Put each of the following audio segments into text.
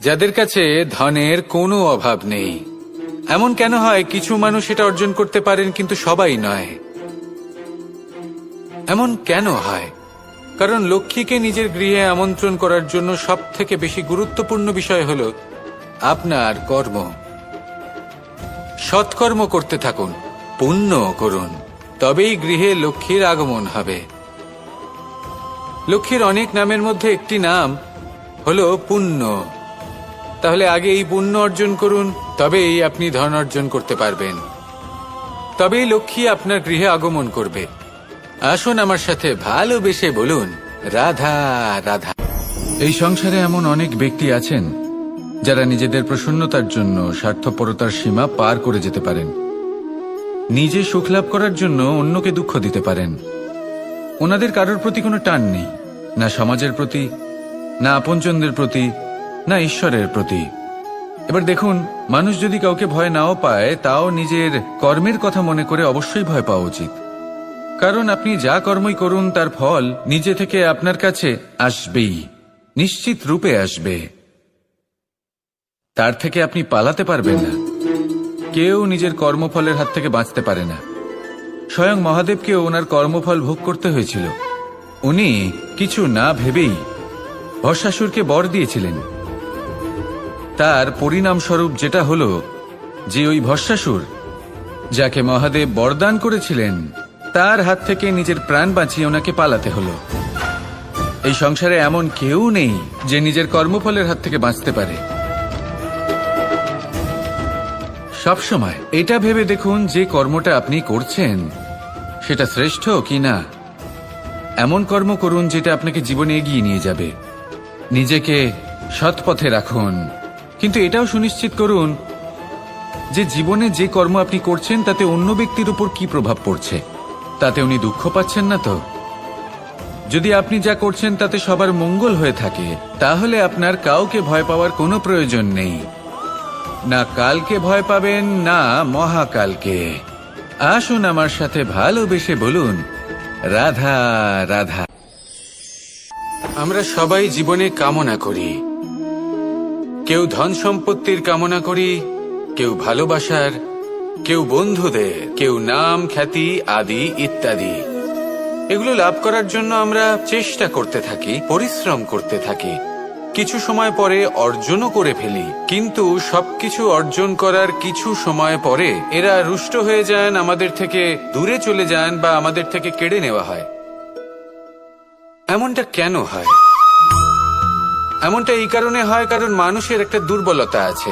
যাদের কাছে ধনের কোনো অভাব নেই। এমন কেন হয়, কিছু মানুষ এটা অর্জন করতে পারেন, কিন্তু সবাই নয়। এমন কেন হয়? কারণ লক্ষ্মীকে নিজের গৃহে আমন্ত্রণ করার জন্য সব থেকে বেশি গুরুত্বপূর্ণ বিষয় হল আপনার কর্ম। সৎকর্ম করতে থাকুন, পুণ্য করুন, তবেই গৃহে লক্ষ্মীর আগমন হবে। লক্ষ্মীর অনেক নামের মধ্যে একটি নাম হল পুণ্য। তাহলে আগে এই পুণ্য অর্জন করুন, তবেই আপনি ধন অর্জন করতে পারবেন। তবেই লক্ষ্মী আপনার গৃহে আগমন করবে। আসুন আমার সাথে ভালোবেসে বলুন, রাধা রাধা। এই সংসারে এমন অনেক ব্যক্তি আছেন, যারা নিজেদের প্রসন্নতার জন্য স্বার্থপরতার সীমা পার করে যেতে পারেন। নিজে সুখ লাভ করার জন্য অন্যকে দুঃখ দিতে পারেন। ওনাদের কারোর প্রতি কোনো টান নেই, না সমাজের প্রতি, না আপনজনদের প্রতি না ঈশ্বরের প্রতি। এবার দেখুন, মানুষ যদি কাউকে ভয় নাও পায়, তাও নিজের কর্মের কথা মনে করে অবশ্যই ভয় পাওয়া উচিত। কারণ আপনি যা কর্মই করুন, তার ফল নিজে থেকে আপনার কাছে আসবেই, নিশ্চিত রূপে আসবে। তার থেকে আপনি পালাতে পারবেন না। কেউ নিজের কর্মফলের হাত থেকে বাঁচতে পারে না। স্বয়ং মহাদেবকেও ওনার কর্মফল ভোগ করতে হয়েছিল। উনি কিছু না ভেবেই ভস্মাসুরকে বর দিয়েছিলেন। তার পরিণামস্বরূপ যেটা হল যে ওই ভস্মাসুর, যাকে মহাদেব বরদান করেছিলেন, তার হাত থেকে নিজের প্রাণ বাঁচিয়ে ওনাকে পালাতে হলো। এই সংসারে এমন কেউ নেই যে নিজের কর্মফলের হাত থেকে বাঁচতে পারে। সবসময় এটা ভেবে দেখুন যে কর্মটা আপনি করছেন, সেটা শ্রেষ্ঠ কি না। এমন কর্ম করুন যেটা আপনাকে জীবনে এগিয়ে নিয়ে যাবে। নিজেকে সৎপথে রাখুন। কিন্তু এটাও সুনিশ্চিত করুন যে জীবনে যে কর্ম আপনি করছেন, তাতে অন্য ব্যক্তির উপর কি প্রভাব পড়ছে? তাতে উনি দুঃখ পাচ্ছেন না তো? যদি আপনি যা করছেন, তাতে সবার মঙ্গল হয়ে থাকে, তাহলে আপনার কাউকে ভয় পাওয়ার কোনো প্রয়োজন নেই। না কালকে ভয় পাবেন, না মহাকালকে। আসুন আমার সাথে ভালোবেসে বলুন, রাধা রাধা। আমরা সবাই জীবনে কামনা করি। কেউ ধন সম্পত্তির কামনা করি, কেউ ভালোবাসার, কেউ বন্ধুদের, কেউ নাম, খ্যাতি, আদি ইত্যাদি। এগুলো লাভ করার জন্য আমরা চেষ্টা করতে থাকি, পরিশ্রম করতে থাকি। কিছু সময় পরে অর্জনও করে ফেলি, কিন্তু সবকিছু অর্জন করার কিছু সময় পরে এরা রুষ্ট হয়ে যান, আমাদের থেকে দূরে চলে যান বা আমাদের থেকে কেড়ে নেওয়া হয়। এমনটা কেন হয়? এমনটা এই কারণে হয় কারণ মানুষের একটা দুর্বলতা আছে।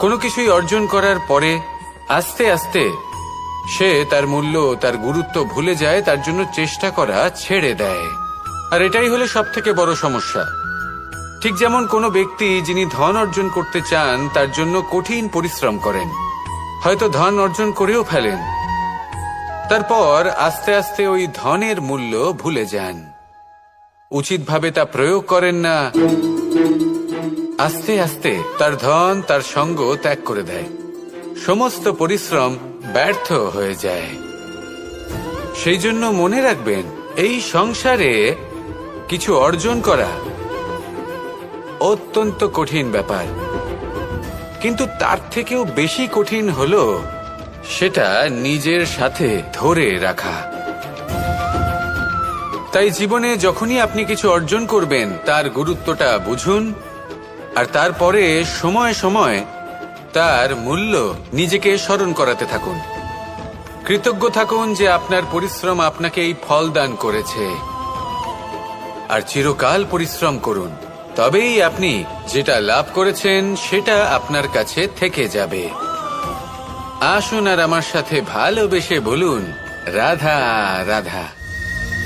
কোনো কিছুই অর্জন করার পরে আস্তে আস্তে সে তার মূল্য, তার গুরুত্ব ভুলে যায়, তার জন্য চেষ্টা করা ছেড়ে দেয়। আর এটাই হলো সব থেকে বড় সমস্যা। ঠিক যেমন কোনো ব্যক্তি যিনি ধন অর্জন করতে চান, তার জন্য কঠিন পরিশ্রম করেন। হয়তো ধন অর্জন করেও ফেলেন। তারপর আস্তে আস্তে ওই ধনের মূল্য ভুলে যান। উচিতভাবে তা প্রয়োগ করেন না। আস্তে আস্তে তার ধন, তার সঙ্গ ত্যাগ করে দেয়। সমস্ত পরিশ্রম ব্যর্থ হয়ে যায়। সেই জন্য মনে রাখবেন, এই সংসারে কিছু অর্জন করা অত্যন্ত কঠিন ব্যাপার। কিন্তু তার থেকেও বেশি কঠিন হলো সেটা নিজের সাথে ধরে রাখা। তাই জীবনে যখনই আপনি কিছু অর্জন করবেন, তার গুরুত্বটা বুঝুন, আর তারপরে সময় সময় তার মূল্য নিজেকে স্মরণ করাতে থাকুন। কৃতজ্ঞ থাকুন যে আপনার পরিশ্রম আপনাকে এই ফল দান করেছে, আর চিরকাল পরিশ্রম করুন। তবেই আপনি যেটা লাভ করেছেন, সেটা আপনার কাছে থেকে যাবে। আসুন আর আমার সাথে ভালোবেসে বলুন, রাধা রাধা।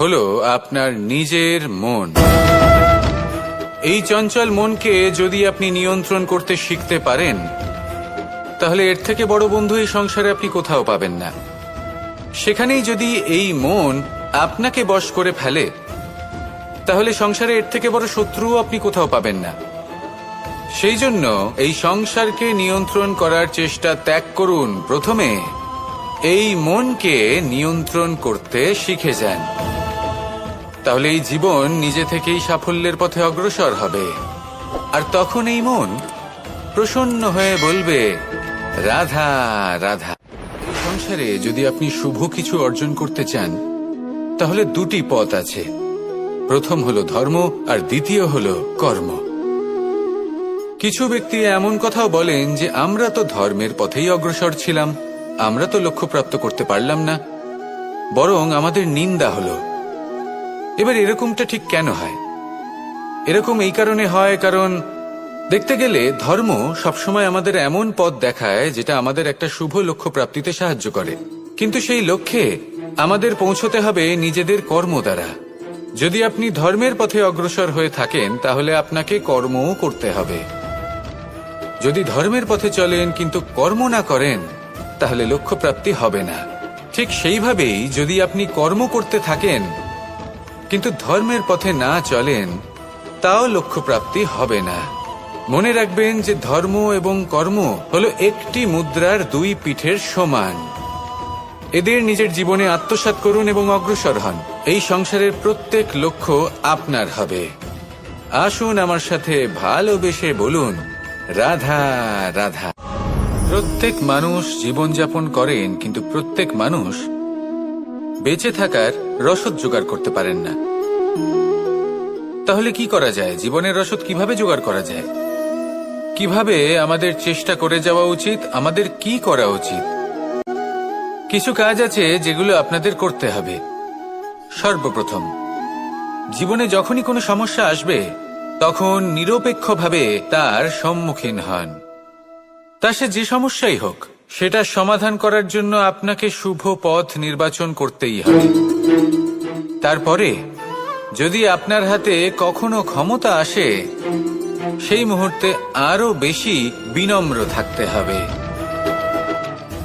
হলো আপনার নিজের মন। এই চঞ্চল মনকে যদি আপনি নিয়ন্ত্রণ করতে শিখতে পারেন, তাহলে এর থেকে বড় বন্ধু এই সংসারে আপনি কোথাও পাবেন না। সেখানেই যদি এই মন আপনাকে বশ করে ফেলে, তাহলে সংসারে এর থেকে বড় শত্রুও আপনি কোথাও পাবেন না। সেই জন্য এই সংসারকে নিয়ন্ত্রণ করার চেষ্টা ত্যাগ করুন। প্রথমে এই মনকে নিয়ন্ত্রণ করতে শিখে যান। তাহলে এই জীবন নিজে থেকেই সাফল্যের পথে অগ্রসর হবে। আর তখন এই মন প্রসন্ন হয়ে বলবে, রাধা রাধা। সংসারে যদি আপনি শুভ কিছু অর্জন করতে চান, তাহলে দুটি পথ আছে। প্রথম হলো ধর্ম, আর দ্বিতীয় হলো কর্ম। কিছু ব্যক্তি এমন কথাও বলেন যে, আমরা তো ধর্মের পথেই অগ্রসর ছিলাম, আমরা তো লক্ষ্য প্রাপ্ত করতে পারলাম না। বরং আমাদের নিন্দা হলো এবার এরকমটা ঠিক কেন হয়? এরকম এই কারণে হয় কারণ দেখতে গেলে ধর্ম সবসময় আমাদের এমন পথ দেখায় যেটা আমাদের একটা শুভ লক্ষ্য প্রাপ্তিতে সাহায্য করে। কিন্তু সেই লক্ষ্যে আমাদের পৌঁছতে হবে নিজেদের কর্ম দ্বারা। যদি আপনি ধর্মের পথে অগ্রসর হয়ে থাকেন, তাহলে আপনাকে কর্মও করতে হবে। যদি ধর্মের পথে চলেন, কিন্তু কর্ম না করেন, তাহলে লক্ষ্য প্রাপ্তি হবে না। ঠিক সেইভাবেই যদি আপনি কর্ম করতে থাকেন কিন্তু ধর্মের পথে না চলেন, তাও লক্ষ্যপ্রাপ্তি হবে না। মনে রাখবেন যে ধর্ম এবং কর্ম হলো একটি মুদ্রার দুই পিঠের সমান। এদের নিজের জীবনে আত্মসাৎ করুন এবং অগ্রসর হন। এই সংসারের প্রত্যেক লক্ষ্য আপনার হবে। আসুন আমার সাথে ভালোবেসে বলুন, রাধা রাধা। প্রত্যেক মানুষ জীবনযাপন করেন, কিন্তু প্রত্যেক মানুষ বেঁচে থাকার রসদ জোগাড় করতে পারেন না। তাহলে কি করা যায়? জীবনের রসদ কীভাবে জোগাড় করা যায়? কীভাবে আমাদের চেষ্টা করে যাওয়া উচিত? আমাদের কি করা উচিত? কিছু কাজ আছে যেগুলো আপনাদের করতে হবে। সর্বপ্রথম, জীবনে যখনই কোনো সমস্যা আসবে, তখন নিরপেক্ষভাবে তার সম্মুখীন হন। তা সে যে সমস্যাই হোক সেটা সমাধান করার জন্য আপনাকে শুভ পথ নির্বাচন করতেই হবে। তারপরে, যদি আপনার হাতে কখনো ক্ষমতা আসে, সেই মুহূর্তে আরও বেশি বিনম্র থাকতে হবে।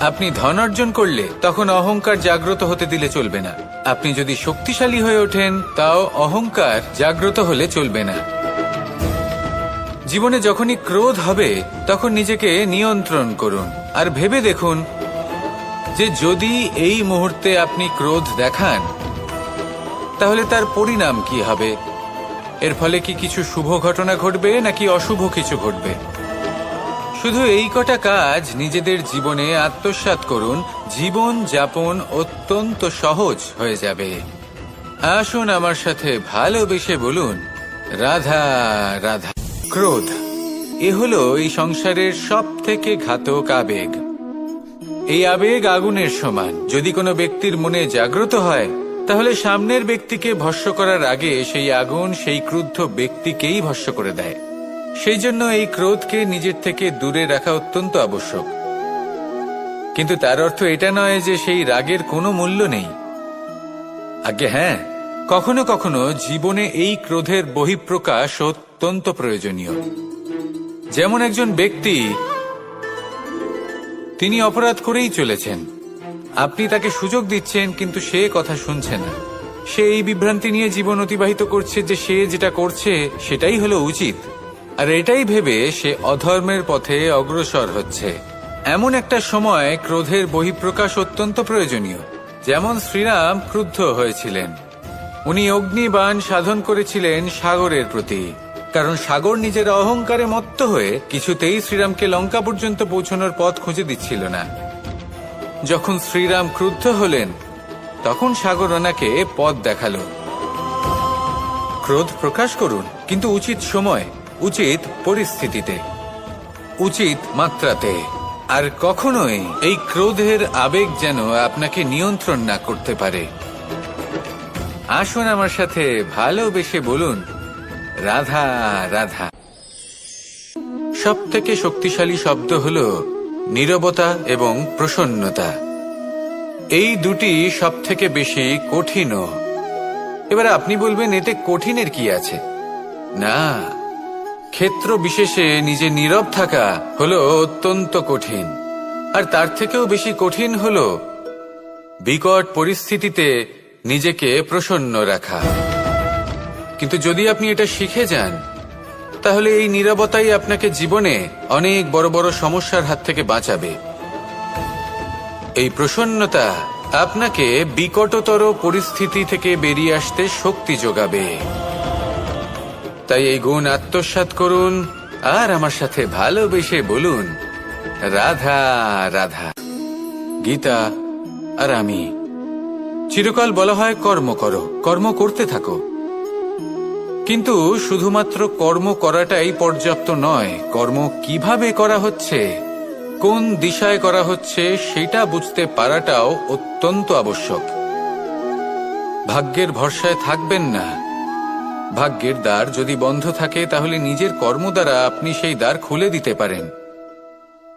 আপনি ধন অর্জন করলে তখন অহংকার জাগ্রত হতে দিলে চলবে না। আপনি যদি শক্তিশালী হয়ে ওঠেন, তাও অহংকার জাগ্রত হলে চলবে না। জীবনে যখনই ক্রোধ হবে, তখন নিজেকে নিয়ন্ত্রণ করুন। আর ভেবে দেখুন যে যদি এই মুহূর্তে আপনি ক্রোধ দেখান, তাহলে তার পরিণাম কি হবে? এর ফলে কি কিছু শুভ ঘটনা ঘটবে, নাকি অশুভ কিছু ঘটবে? শুধু এই কটা কাজ নিজেদের জীবনে আত্মসাৎ করুন। জীবন যাপন অত্যন্ত সহজ হয়ে যাবে। আসুন আমার সাথে ভালোবেসে বলুন, রাধা রাধা। ক্রোধ। এ হলো এই সংসারের সব থেকে ঘাতক আবেগ। এই আবেগ আগুনের সমান। যদি কোনো ব্যক্তির মনে জাগ্রত হয়, তাহলে সামনের ব্যক্তিকে ভস্য করার আগে সেই আগুন সেই ক্রুদ্ধ ব্যক্তিকেই ভস্য করে দেয়। সেই জন্য এই ক্রোধকে নিজের থেকে দূরে রাখা অত্যন্ত আবশ্যক। কিন্তু তার অর্থ এটা নয় যে সেই রাগের কোনো মূল্য নেই। আগে হ্যাঁ? কখনো কখনো জীবনে এই ক্রোধের বহিঃপ্রকাশ অত্যন্ত প্রয়োজনীয়। যেমন একজন ব্যক্তি, তিনি অপরাধ করেই চলেছেন। আপনি তাকে সুযোগ দিচ্ছেন, কিন্তু সে কথা শুনছে না। সে এই বিভ্রান্তি নিয়ে জীবন অতিবাহিত করছে যে সে যেটা করছে, সেটাই হলো উচিত। আর এটাই ভেবে সে অধর্মের পথে অগ্রসর হচ্ছে। এমন একটা সময় ক্রোধের বহিঃপ্রকাশ অত্যন্ত প্রয়োজনীয়। যেমন শ্রীরাম ক্রুদ্ধ হয়েছিলেন। উনি অগ্নিবাণ সাধন করেছিলেন সাগরের প্রতি। কারণ সাগর নিজের অহংকারে মত্ত হয়ে কিছুতেই শ্রীরামকে লঙ্কা পর্যন্ত পৌঁছানোর পথ খুঁজে দিচ্ছিল না। যখন শ্রীরাম ক্রুদ্ধ হলেন, তখন সাগর ওনাকে পথ দেখাল। ক্রোধ প্রকাশ করুন, কিন্তু উচিত সময়, উচিত পরিস্থিতিতে, উচিত মাত্রাতে। আর কখনোই এই ক্রোধের আবেগ যেন আপনাকে নিয়ন্ত্রণ না করতে পারে। আসুন আমার সাথে ভালোবেসে বলুন, রাধা রাধা। সব থেকে শক্তিশালী শব্দ হল নীরবতা এবং প্রসন্নতা। এই দুটি সব থেকে বেশি কঠিনও। এবার আপনি বলবেন, এতে কঠিনের কি আছে? না, ক্ষেত্র বিশেষে নিজে নীরব থাকা হলো অত্যন্ত কঠিন। আর তার থেকেও বেশি কঠিন হলো বিকট পরিস্থিতিতে নিজেকে প্রসন্ন রাখা। কিন্তু যদি আপনি এটা শিখে যান, তাহলে এই নীরবতাই আপনাকে জীবনে অনেক বড় বড় সমস্যার হাত থেকে বাঁচাবে। এই প্রসন্নতা আপনাকে বিকটতর পরিস্থিতি থেকে বেরিয়ে আসতে শক্তি যোগাবে। তাই এই গুণ আত্মসাৎ করুন, আর আমার সাথে ভালোবেসে বলুন, রাধা রাধা। গীতা আর আমি। চিরকাল বলা হয় কর্ম করো, কর্ম করতে থাকো। কিন্তু শুধুমাত্র কর্ম করাটাই পর্যাপ্ত নয়, কর্ম কীভাবে করা হচ্ছে, কোন দিশায় করা হচ্ছে, সেটা বুঝতে পারাটাও অত্যন্ত আবশ্যক। ভাগ্যের ভরসায় থাকবেন না। ভাগ্যের দ্বার যদি বন্ধ থাকে, তাহলে নিজের কর্ম দ্বারা আপনি সেই দ্বার খুলে দিতে পারেন।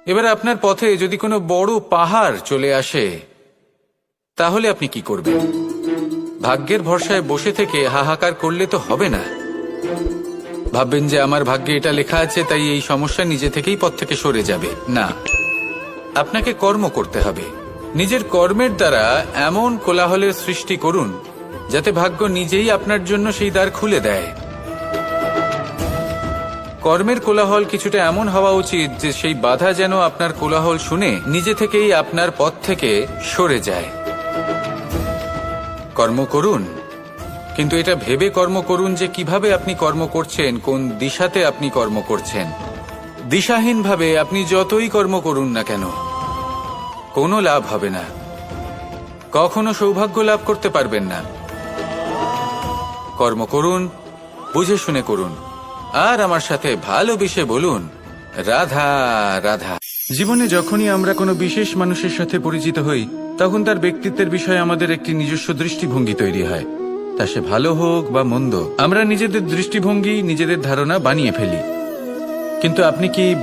এবার আপনার পথে যদি কোনো বড় পাহাড় চলে আসে তাহলে আপনি কি করবেন? ভাগ্যের ভরসায় বসে থেকে হাহাকার করলে তো হবে না। ভাববেন যে আমার ভাগ্যে এটা লেখা আছে, তাই এই সমস্যা নিজে থেকেই পথ থেকে সরে যাবে। না। আপনাকে কর্ম করতে হবে। নিজের কর্মের দ্বারা এমন কোলাহলের সৃষ্টি করুন, যাতে ভাগ্য নিজেই আপনার জন্য সেই দ্বার খুলে দেয়। কর্মের কোলাহল কিছুটা এমন হওয়া উচিত যে সেই বাধা যেন আপনার কোলাহল শুনে নিজে থেকেই আপনার পথ থেকে সরে যায়। কর্ম করুন। কিন্তু এটা ভেবে কর্ম করুন যে কীভাবে আপনি কর্ম করছেন, কোন দিশাতে আপনি কর্ম করছেন। দিশাহীনভাবে আপনি যতই কর্ম করুন না কেন, কোনো লাভ হবে না। কখনো সৌভাগ্য লাভ করতে পারবেন না। কর্ম করুন, বুঝে শুনে করুন। আর আমার সাথে ভালো ভালোবেসে বলুন, রাধা রাধা। জীবনে যখনই আমরা কোনো বিশেষ মানুষের সাথে পরিচিত হই, তখন তার ব্যক্তিত্বের বিষয়ে আমাদের একটি নিজস্ব দৃষ্টিভঙ্গি তৈরি হয়। তা সে ভালো হোক বা মন্দ, আমরা নিজেদের দৃষ্টিভঙ্গি, নিজেদের ধারণা বানিয়ে ফেলি। কিন্তু আপনি কি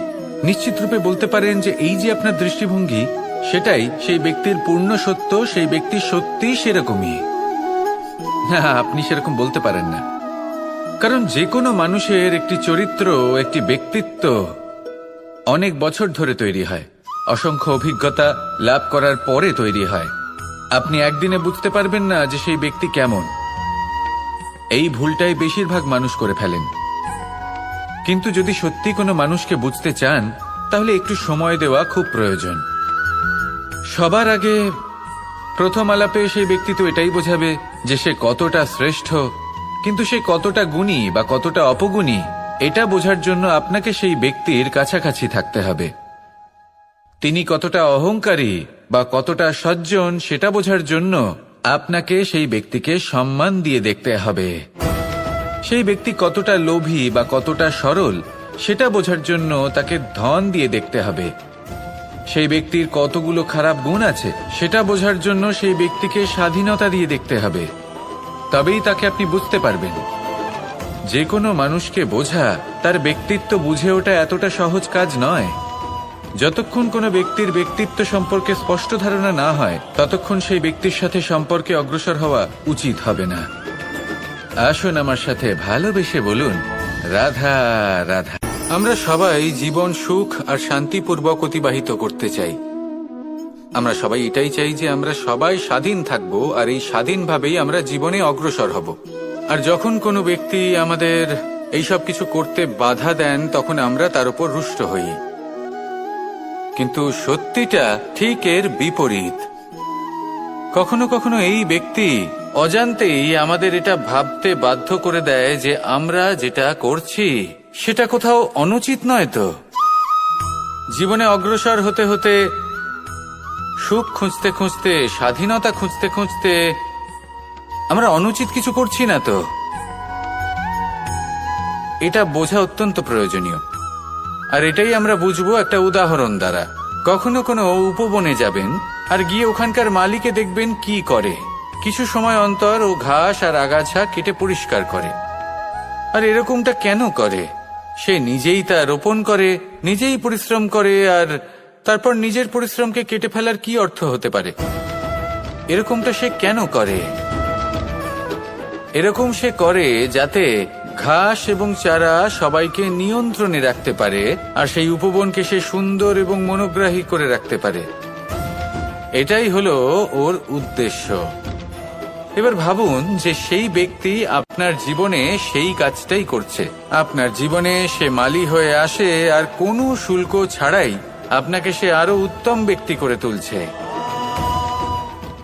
নিশ্চিত রূপে বলতে পারেন যে এই যে আপনার দৃষ্টিভঙ্গি, সেটাই সেই ব্যক্তির পূর্ণ সত্য, সেই ব্যক্তি সত্যিই সেরকমই? না, আপনি সেরকম বলতে পারেন না। কারণ যে কোনো মানুষের একটি চরিত্র, একটি ব্যক্তিত্ব অনেক বছর ধরে তৈরি হয়। অসংখ্য অভিজ্ঞতা লাভ করার পরে তৈরি হয়। আপনি একদিনে বুঝতে পারবেন না যে সেই ব্যক্তি কেমন। এই ভুলটাই বেশিরভাগ মানুষ করে ফেলেন। কিন্তু যদি সত্যি কোনো মানুষকে বুঝতে চান, তাহলে একটু সময় দেওয়া খুব প্রয়োজন। সবার আগে প্রথম আলাপে সেই ব্যক্তি তো এটাই বোঝাবে যে সে কতটা শ্রেষ্ঠ, কিন্তু সে কতটা গুণী বা কতটা অপগুণী। এটা বোঝার জন্য আপনাকে সেই ব্যক্তির কাছাকাছি থাকতে হবে। তিনি কতটা অহংকারী বা কতটা সজ্জন সেটা বোঝার জন্য আপনাকে সেই ব্যক্তিকে সম্মান দিয়ে দেখতে হবে। সেই ব্যক্তি কতটা লোভী বা কতটা সরল সেটা বোঝার জন্য তাকে ধন দিয়ে দেখতে হবে। সেই ব্যক্তির কতগুলো খারাপ গুণ আছে সেটা বোঝার জন্য সেই ব্যক্তিকে স্বাধীনতা দিয়ে দেখতে হবে। তবেই তাকে আপনি বুঝতে পারবেন। যে কোনো মানুষকে বোঝা তার ব্যক্তিত্ব বুঝে ওটা এতটা সহজ কাজ নয়। যতক্ষণ কোনো ব্যক্তির ব্যক্তিত্ব সম্পর্কে স্পষ্ট ধারণা না হয়, ততক্ষণ সেই ব্যক্তির সাথে সম্পর্কে অগ্রসর হওয়া উচিত হবে না। আসুন আমার সাথে ভালোবেসে বলুন, রাধা রাধা। আমরা সবাই জীবন সুখ আর শান্তিপূর্বক অতিবাহিত করতে চাই। আমরা সবাই এটাই চাই যে আমরা সবাই স্বাধীন থাকব আর এই স্বাধীনভাবেই আমরা জীবনে অগ্রসর হব। আর যখন কোনো ব্যক্তি আমাদের এইসব কিছু করতে বাধা দেন, তখন আমরা তার উপর রুষ্ট হই। কিন্তু সত্যিটা ঠিক এর বিপরীত। কখনো কখনো এই ব্যক্তি অজান্তেই আমাদের এটা ভাবতে বাধ্য করে দেয় যে আমরা যেটা করছি, সেটা কোথাও অনুচিত নয় তো। জীবনে অগ্রসর হতে হতে সুখ খুঁজতে খুঁজতে, স্বাধীনতা খুঁজতে খুঁজতে আমরা অনুচিত কিছু করছি না তো। এটা বোঝা অত্যন্ত প্রয়োজনীয়। আর এটাই আমরা বুঝব একটা উদাহরণ দ্বারা। কখনো কোনো উপবনে যাবেন আর গিয়ে ওখানকার মালিকে দেখবেন কি করে। কিছু সময় অন্তর ও ঘাস আর আগাছা কেটে পরিষ্কার করে। আর এরকমটা কেন করে? সে নিজেই তা রোপণ করে, নিজেই পরিশ্রম করে আর তারপর নিজের পরিশ্রমকে কেটে ফেলার কি অর্থ হতে পারে? এরকমটা সে কেন করে? এরকম সে করে যাতে ঘাস এবং চারা সবাইকে নিয়ন্ত্রণে রাখতে পারে, আর সেই উপবনকে সে সুন্দর এবং মনোগ্রাহী করে রাখতে পারে। এটাই হলো ওর উদ্দেশ্য। এবার ভাবুন যে সেই ব্যক্তি আপনার জীবনে সেই কাজটাই করছে। আপনার জীবনে সে মালি হয়ে আসে, আর কোনো শুল্ক ছাড়াই আপনাকে সে আরও উত্তম ব্যক্তি করে তুলছে।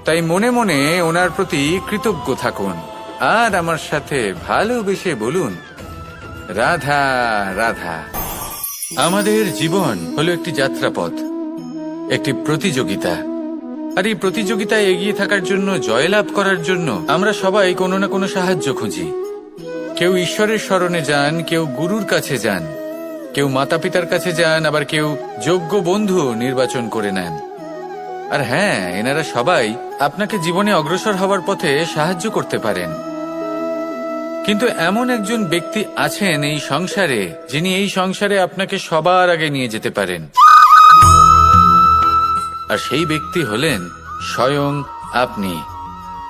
তাই মনে মনে ওনার প্রতি কৃতজ্ঞ থাকুন। আর আমার সাথে ভালোবেসে বলুন, রাধা রাধা। আমাদের জীবন হলো একটি যাত্রাপথ, একটি প্রতিযোগিতা। আর এই প্রতিযোগিতায় এগিয়ে থাকার জন্য, জয়লাভ করার জন্য আমরা সবাই কোনো না কোনো সাহায্য খুঁজি। কেউ ঈশ্বরের স্মরণে যান, কেউ গুরুর কাছে যান, কেউ মাতা পিতার কাছে যান, আবার কেউ যোগ্য বন্ধু নির্বাচন করে নেন। আর হ্যাঁ এনারা সবাই আপনাকে জীবনে অগ্রসর হওয়ার পথে সাহায্য করতে পারেন। কিন্তু এমন একজন ব্যক্তি আছেন এই সংসারে, যিনি এই সংসারে আপনাকে সবার আগে নিয়ে যেতে পারেন। আর সেই ব্যক্তি হলেন স্বয়ং আপনি,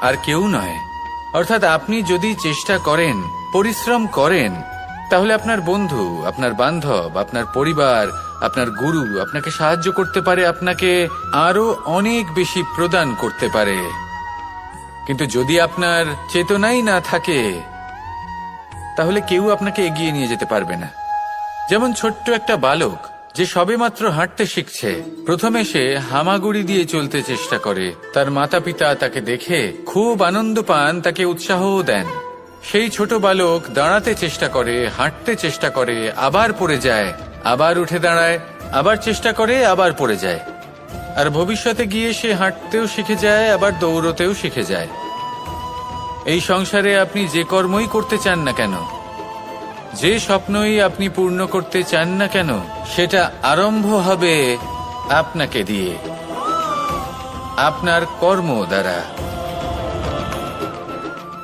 আর কেউ নয়। অর্থাৎ আপনি যদি চেষ্টা করেন, পরিশ্রম করেন, তাহলে আপনার বন্ধু, আপনার বান্ধব, আপনার পরিবার, আপনার গুরু আপনাকে সাহায্য করতে পারে, আপনাকে আরও অনেক বেশি প্রদান করতে পারে। কিন্তু যদি আপনার চেতনাই না থাকে তাহলে কেউ আপনাকে এগিয়ে নিয়ে যেতে পারবে না। যেমন ছোট্ট একটা বালক, যে সবেমাত্র হাঁটতে শিখছে, প্রথমে সে হামাগুড়ি দিয়ে চলতে চেষ্টা করে। তার মাতা পিতা তাকে দেখে খুব আনন্দ পান, তাকে উৎসাহও দেন। সেই ছোট বালক দাঁড়াতে চেষ্টা করে, হাঁটতে চেষ্টা করে, আবার পড়ে যায়, আবার উঠে দাঁড়ায়, আবার চেষ্টা করে, আবার পড়ে যায়। আর ভবিষ্যতে গিয়ে সে হাঁটতেও শিখে যায়, আবার দৌড়তেও শিখে যায়। এই সংসারে আপনি যে কর্মই করতে চান না কেন? যে স্বপ্নই আপনি পূর্ণ করতে চান না কেন, সেটা আরম্ভ হবে আপনাকে দিয়ে। আপনার কর্ম দ্বারা।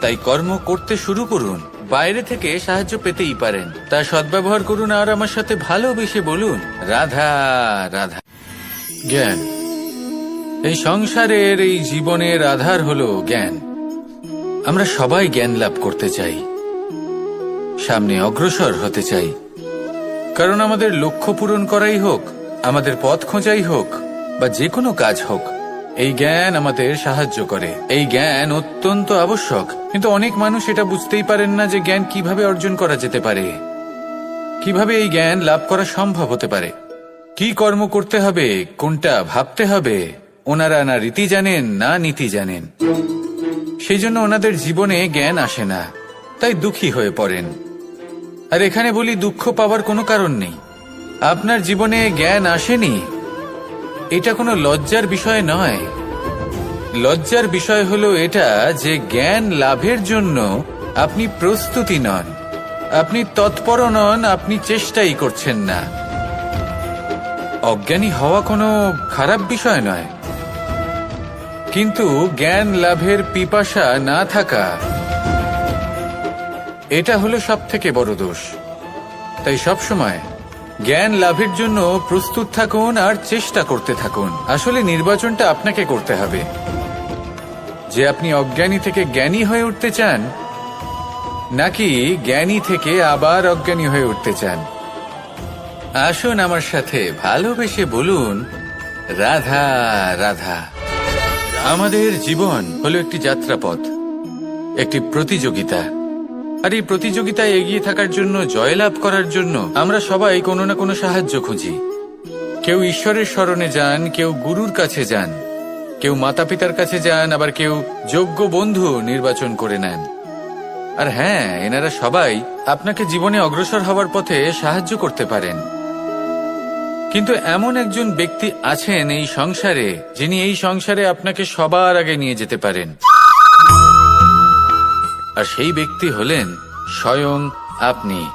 তাই কর্ম করতে শুরু করুন। বাইরে থেকে সাহায্য পেতেই পারেন। তা সদ্ব্যবহার করুন আর আমার সাথে ভালোবেসে বলুন, রাধা রাধা। জ্ঞান। এই সংসারের এই জীবনের আধার হলো জ্ঞান। আমরা সবাই জ্ঞান লাভ করতে চাই, সামনে অগ্রসর হতে চাই। কারণ আমাদের লক্ষ্য পূরণ করাই হোক, আমাদের পথ খোঁজাই হোক, বা যে কোনো কাজ হোক, এই জ্ঞান আমাদের সাহায্য করে। এই জ্ঞান অত্যন্ত আবশ্যক, কিন্তু অনেক মানুষ এটা বুঝতেই পারেন না যে জ্ঞান কীভাবে অর্জন করা যেতে পারে। কীভাবে এই জ্ঞান লাভ করা সম্ভব হতে পারে? কি কর্ম করতে হবে, কোনটা ভাবতে হবে? ওনারা না রীতি জানেন, না নীতি জানেন। সেই জন্য ওনাদের জীবনে জ্ঞান আসে না, তাই দুঃখী হয়ে পড়েন। আর এখানে বলি দুঃখ পাওয়ার কোনো কারণ নেই। আপনার জীবনে জ্ঞান আসেনি? এটা কোনো লজ্জার বিষয় নয়। লজ্জার বিষয় হলো এটা যে জ্ঞান লাভের জন্য আপনি প্রস্তুতি নন। আপনি তৎপর নন, আপনি চেষ্টাই করছেন না। অজ্ঞানী হওয়া কোনো খারাপ বিষয় নয়। কিন্তু জ্ঞান লাভের পিপাসা না থাকা, এটা হলো সব থেকে বড় দোষ। তাই সব সময় জ্ঞান লাভের জন্য প্রস্তুত থাকুন আর চেষ্টা করতে থাকুন। আসলে নির্বাচনটা আপনাকে করতে হবে। যে আপনি অজ্ঞানী থেকে জ্ঞানী হয়ে উঠতে চান, নাকি জ্ঞানী থেকে আবার অজ্ঞানী হয়ে উঠতে চান। আসুন আমার সাথে ভালোবেসে বলুন, রাধা রাধা। আমাদের জীবন হলো একটি যাত্রাপথ, একটি প্রতিযোগিতা। আর এই প্রতিযোগিতায় এগিয়ে থাকার জন্য, জয়লাভ করার জন্য আমরা সবাই কোনো না কোনো সাহায্য খুঁজি। কেউ ঈশ্বরের স্মরণে যান, কেউ গুরুর কাছে যান, কেউ মাতা পিতার কাছে যান, আবার কেউ যোগ্য বন্ধু নির্বাচন করে নেন। আর হ্যাঁ এনারা সবাই আপনাকে জীবনে অগ্রসর হওয়ার পথে সাহায্য করতে পারেন। কিন্তু এমন একজন ব্যক্তি আছেন এই সংসারে, যিনি এই সংসারে আপনাকে সবার আগে নিয়ে যেতে পারেন। আর সেই ব্যক্তি হলেন স্বয়ং আপনি,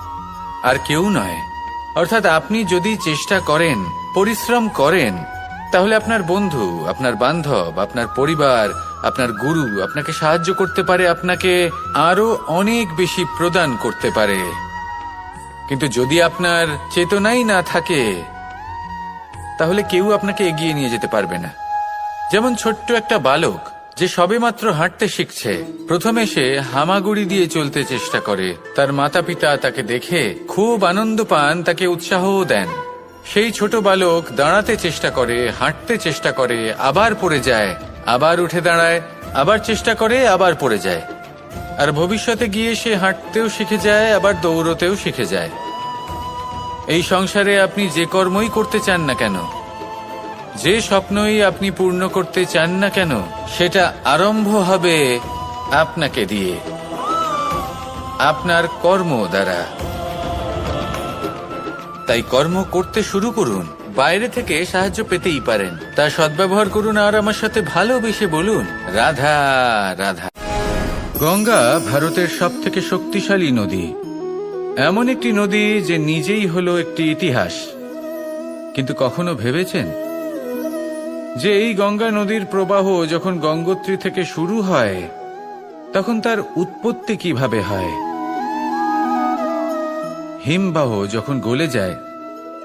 আর কেউ নয়। অর্থাৎ আপনি যদি চেষ্টা করেন, পরিশ্রম করেন, তাহলে আপনার বন্ধু, আপনার বান্ধব, আপনার পরিবার, আপনার গুরু আপনাকে সাহায্য করতে পারে, আপনাকে আরও অনেক বেশি প্রদান করতে পারে। কিন্তু যদি আপনার চেতনাই না থাকে তাহলে কেউ আপনাকে এগিয়ে নিয়ে যেতে পারবে না। যেমন ছোট্ট একটা বালক, যে সবেমাত্র হাঁটতে শিখছে। প্রথমে সে হামাগুড়ি দিয়ে চলতে চেষ্টা করে। তার মাতা পিতা তাকে দেখে খুব আনন্দ পান, তাকে উৎসাহও দেন। সেই ছোট বালক দাঁড়াতে চেষ্টা করে, হাঁটতে চেষ্টা করে, আবার পড়ে যায়, আবার উঠে দাঁড়ায়, আবার চেষ্টা করে, আবার পড়ে যায়। আর ভবিষ্যতে গিয়ে সে হাঁটতেও শিখে যায়, আবার দৌড়তেও শিখে যায়। এই সংসারে আপনি যে কর্মই করতে চান না কেন? যে স্বপ্নই আপনি পূর্ণ করতে চান না কেন, সেটা আরম্ভ হবে আপনাকে দিয়ে। আপনার কর্ম দ্বারা। তাই কর্ম করতে শুরু করুন। বাইরে থেকে সাহায্য পেতেই পারেন। তা সদ্ব্যবহার করুন আর আমার সাথে ভালোবেসে বলুন, রাধা রাধা। গঙ্গা ভারতের সব থেকে শক্তিশালী নদী। এমন একটি নদী যে নিজেই হলো একটি ইতিহাস। কিন্তু কখনো ভেবেছেন? যে এই গঙ্গা নদীর প্রবাহ যখন গঙ্গোত্রী থেকে শুরু হয়, তখন তার উৎপত্তি কীভাবে হয়? হিমবাহ যখন গলে যায়,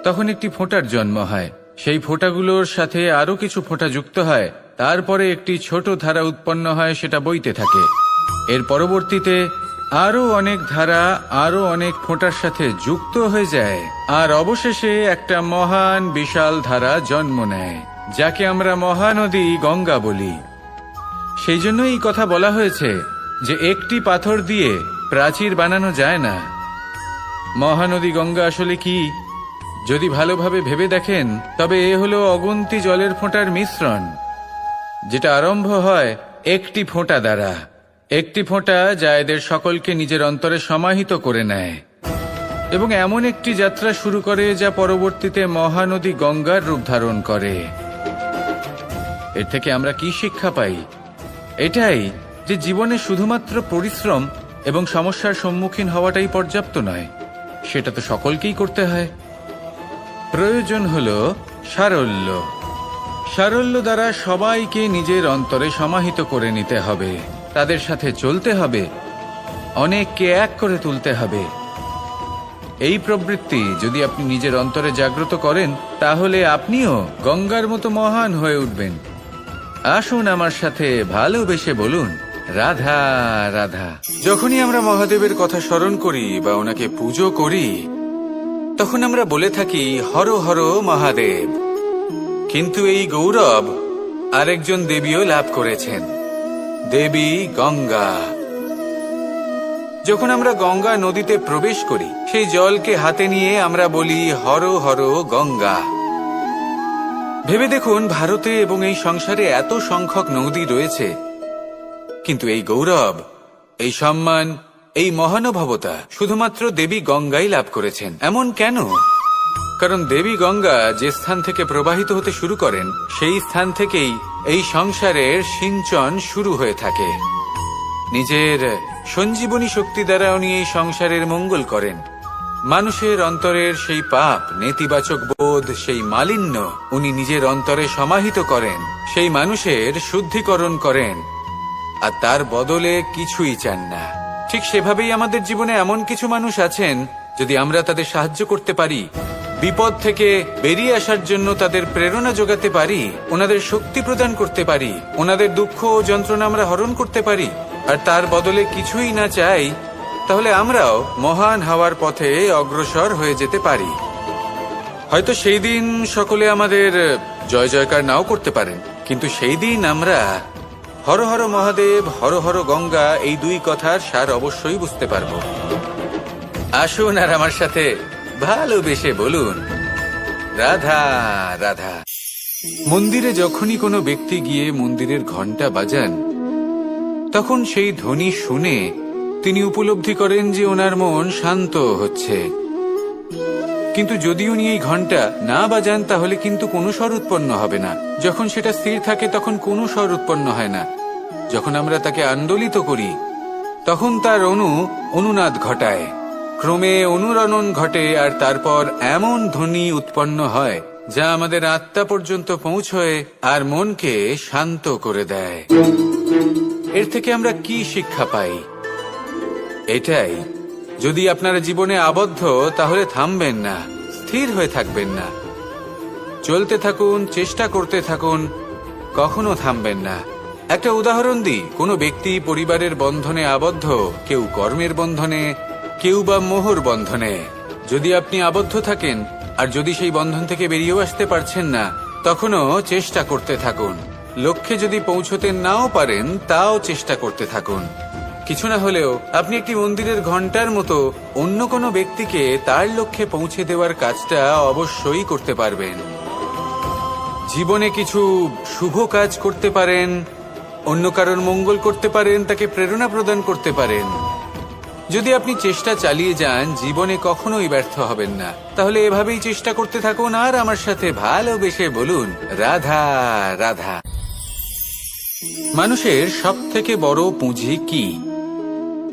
তখন একটি ফোঁটার জন্ম হয়। সেই ফোঁটাগুলোর সাথে আরও কিছু ফোঁটা যুক্ত হয়। তারপরে একটি ছোট ধারা উৎপন্ন হয়, সেটা বইতে থাকে। এর পরবর্তীতে আরও অনেক ধারা, আরও অনেক ফোঁটার সাথে যুক্ত হয়ে যায়। আর অবশেষে একটা মহান বিশাল ধারা জন্ম নেয়, যাকে আমরা মহানদী গঙ্গা বলি। সেই জন্য এই কথা বলা হয়েছে যে একটি পাথর দিয়ে প্রাচীর বানানো যায় না। মহানদী গঙ্গা আসলে কি? যদি ভালোভাবে ভেবে দেখেন, তবে এ হলো অগুন্তি জলের ফোঁটার মিশ্রণ, যেটা আরম্ভ হয় একটি ফোঁটা দ্বারা। একটি ফোঁটা যা এদের সকলকে নিজের অন্তরে সমাহিত করে নেয়। এবং এমন একটি যাত্রা শুরু করে যা পরবর্তীতে মহানদী গঙ্গার রূপ ধারণ করে। এর থেকে আমরা কি শিক্ষা পাই? এটাই যে জীবনে শুধুমাত্র পরিশ্রম এবং সমস্যার সম্মুখীন হওয়াটাই পর্যাপ্ত নয়, সেটা তো সকলকেই করতে হয়। প্রয়োজন হল সারল্য। সারল্য দ্বারা সবাইকে নিজের অন্তরে সমাহিত করে নিতে হবে। তাদের সাথে চলতে হবে। অনেককে এক করে তুলতে হবে। এই প্রবৃত্তি যদি আপনি নিজের অন্তরে জাগ্রত করেন, তাহলে আপনিও গঙ্গার মতো মহান হয়ে উঠবেন। আসুন আমার সাথে ভালোবেসে বলুন, রাধা রাধা। যখনই আমরা মহাদেবের কথা স্মরণ করি বা ওনাকে পুজো করি, তখন আমরা বলে থাকি, হর হর, মহাদেব। কিন্তু এই গৌরব আরেকজন দেবীও লাভ করেছেন। দেবী গঙ্গা। যখন আমরা গঙ্গা নদীতে প্রবেশ করি, সেই জলকে হাতে নিয়ে আমরা বলি, হর হর, গঙ্গা। ভেবে দেখুন, ভারতে এবং এই সংসারে এত সংখ্যক নদী রয়েছে। কিন্তু এই গৌরব, এই সম্মান, এই মহানুভবতা শুধুমাত্র দেবী গঙ্গাই লাভ করেছেন। এমন কেন? কারণ দেবী গঙ্গা যে স্থান থেকে প্রবাহিত হতে শুরু করেন, সেই স্থান থেকেই এই সংসারের সিঞ্চন শুরু হয়ে থাকে। নিজের সঞ্জীবনী শক্তি দ্বারা উনি এই সংসারের মঙ্গল করেন। মানুষের অন্তরের সেই পাপ, নেতিবাচক বোধ, সেই মালিন্য উনি নিজের অন্তরে সমাহিত করেন, সেই মানুষের শুদ্ধিকরণ করেন, আর তার বদলে কিছুই চান না। ঠিক সেভাবেই আমাদের জীবনে এমন কিছু মানুষ আছেন, যদি আমরা তাদের সাহায্য করতে পারি বিপদ থেকে বেরিয়ে আসার জন্য তাদের প্রেরণা যোগাতে পারি, ওনাদের শক্তি প্রদান করতে পারি, ওনাদের দুঃখ ও যন্ত্রণা আমরা হরণ করতে পারি। আর তার বদলে কিছুই না চাই, তাহলে আমরাও মহান হওয়ার পথে অগ্রসর হয়ে যেতে পারি। হয়তো সেই দিন সকলে আমাদের জয় জয়কার নাও করতে পারেন, কিন্তু সেই দিন আমরা হর হর মহাদেব, হর হর গঙ্গা, এই দুই কথার সার অবশ্যই বুঝতে পারব। আসুন আর আমার সাথে ভালোবেসে বলুন। রাধা রাধা। মন্দিরে যখনই কোনো ব্যক্তি গিয়ে মন্দিরের ঘণ্টা বাজান, তখন সেই ধ্বনি শুনে তিনি উপলব্ধি করেন যে ওনার মন শান্ত হচ্ছে। কিন্তু যদি উনি এই ঘণ্টা না বাজান, তাহলে কিন্তু কোনো স্বর উৎপন্ন হবে না। যখন সেটা স্থির থাকে, তখন কোনো স্বর উৎপন্ন হয় না। যখন আমরা তাকে আন্দোলিত করি, তখন তার অনু, অনুনাদ ঘটায়। ক্রমে অনুরণন ঘটে আর তারপর এমন ধ্বনি উৎপন্ন হয়, যা আমাদের আত্মা পর্যন্ত পৌঁছয় আর মনকে শান্ত করে দেয়। এর থেকে আমরা কি শিক্ষা পাই? এটাই। যদি আপনারা জীবনে আবদ্ধ, তাহলে থামবেন না, স্থির হয়ে থাকবেন না। চলতে থাকুন, চেষ্টা করতে থাকুন, কখনো থামবেন না। একটা উদাহরণ দিই, কোনো ব্যক্তি পরিবারের বন্ধনে আবদ্ধ, কেউ কর্মের বন্ধনে কেউ বা মোহর বন্ধনে। যদি আপনি আবদ্ধ থাকেন, আর যদি সেই বন্ধন থেকে বেরিয়েও আসতে পারছেন না, তখনও চেষ্টা করতে থাকুন। লক্ষ্যে যদি পৌঁছতে নাও পারেন, তাও চেষ্টা করতে থাকুন। কিছু না হলেও, আপনি একটি মন্দিরের ঘণ্টার মতো অন্য কোনো ব্যক্তিকে তার লক্ষ্যে পৌঁছে দেওয়ার কাজটা অবশ্যই করতে পারবেন। জীবনে কিছু শুভ কাজ করতে পারেন, অন্য কারোর মঙ্গল করতে পারেন, তাকে প্রেরণা প্রদান করতে পারেন। যদি আপনি চেষ্টা চালিয়ে যান, জীবনে কখনোই ব্যর্থ হবেন না। তাহলে এভাবেই চেষ্টা করতে থাকুন আর আমার সাথে ভালোবেসে বলুন, রাধা রাধা। মানুষের সব থেকে বড় পুঁজি কি?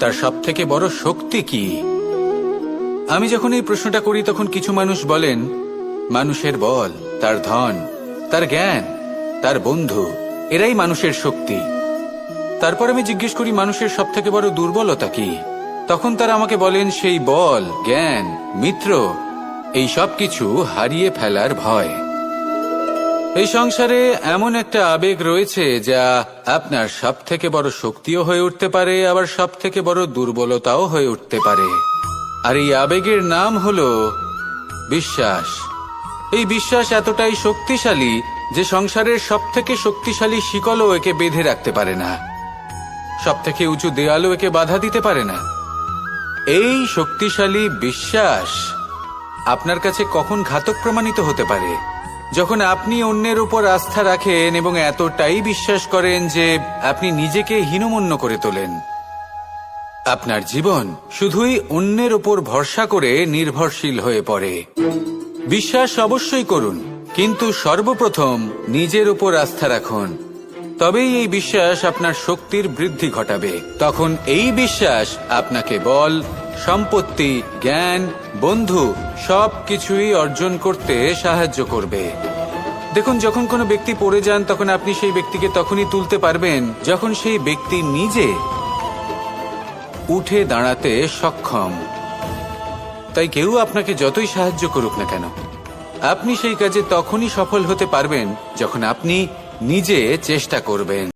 তার সব থেকে বড় শক্তি কি? আমি যখন এই প্রশ্নটা করি, তখন কিছু মানুষ বলেন, মানুষের বল, তার ধন, তার জ্ঞান, তার বন্ধু, এরাই মানুষের শক্তি। তারপর আমি জিজ্ঞেস করি, মানুষের সব থেকে বড় দুর্বলতা কি? তখন তারা আমাকে বলেন, সেই বল, জ্ঞান, মিত্র, এই সব কিছু হারিয়ে ফেলার ভয়। এই সংসারে এমন একটা আবেগ রয়েছে যা আপনার সব থেকে বড় শক্তিও হয়ে উঠতে পারে, আবার সব থেকে বড় দুর্বলতাও হয়ে উঠতে পারে। আর এই আবেগের নাম হল বিশ্বাস। এই বিশ্বাস এতটাই শক্তিশালী যে সংসারের সব থেকে শক্তিশালী শিকলও একে বেঁধে রাখতে পারে না। সব থেকে উঁচু দেয়ালও একে বাধা দিতে পারে না। এই শক্তিশালী বিশ্বাস আপনার কাছে কখন ঘাতক প্রমাণিত হতে পারে? যখন আপনি অন্যের উপর আস্থা রাখেন এবং এতটাই বিশ্বাস করেন যে আপনি নিজেকে হীনমন্য করে তোলেন। আপনার জীবন শুধুই অন্যের উপর ভরসা করে নির্ভরশীল হয়ে পড়ে। বিশ্বাস অবশ্যই করুন, কিন্তু সর্বপ্রথম নিজের উপর আস্থা রাখুন। তবেই এই বিশ্বাস আপনার শক্তির বৃদ্ধি ঘটাবে। তখন এই বিশ্বাস আপনাকে বল, সম্পত্তি, জ্ঞান, বন্ধু সব কিছুই অর্জন করতে সাহায্য করবে। দেখুন, যখন কোনো ব্যক্তি পড়ে যান, তখন আপনি সেই ব্যক্তিকে তখনই তুলতে পারবেন যখন সেই ব্যক্তি নিজে উঠে দাঁড়াতে সক্ষম। তাই কেউ আপনাকে যতই সাহায্য করুক না কেন, আপনি সেই কাজে তখনই সফল হতে পারবেন যখন আপনি নিজে চেষ্টা করবেন।